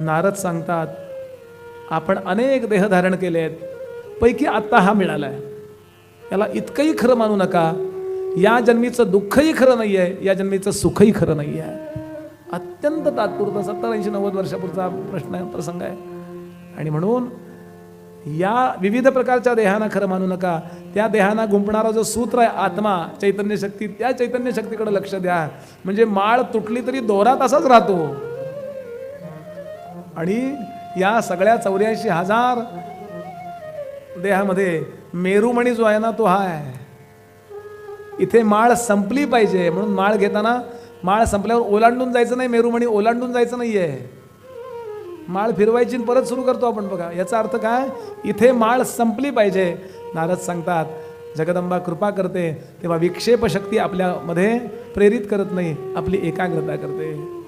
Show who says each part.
Speaker 1: नारद सांगतात आपण अनेक देह धारण केले आहेत पैकी आत्ता हा मिळाला आहे याला इतकंही खरं मानू नका. या जन्मीचं दुःखही खरं नाही आहे या जन्मीचं सुखही खरं नाही आहे अत्यंत तात्पुरता सत्तर ऐंशी नव्वद वर्षापुरचा प्रश्न आहे प्रसंग आहे. आणि म्हणून या विविध प्रकारच्या देहांना खरं मानू नका. त्या देहांना गुंपणारा जो सूत्र आहे आत्मा चैतन्य शक्ती त्या चैतन्य शक्तीकडे लक्ष द्या. म्हणजे माळ तुटली तरी दोरा तसाच राहतो. आणि या सगळ्या चौऱ्याऐंशी हजार देहामध्ये मेरुमणी जो आहे ना तो हा आहे. इथे माळ संपली पाहिजे म्हणून माळ घेताना माळ संपल्यावर ओलांडून जायचं नाही मेरुमणी ओलांडून जायचं नाही आहे माळ फिरवायची आणि परत सुरू करतो आपण बघा. याचा अर्थ काय? इथे माळ संपली पाहिजे. नारद सांगतात जगदंबा कृपा करते तेव्हा विक्षेप शक्ती आपल्यामध्ये प्रेरित करत नाही आपली एकाग्रता करते.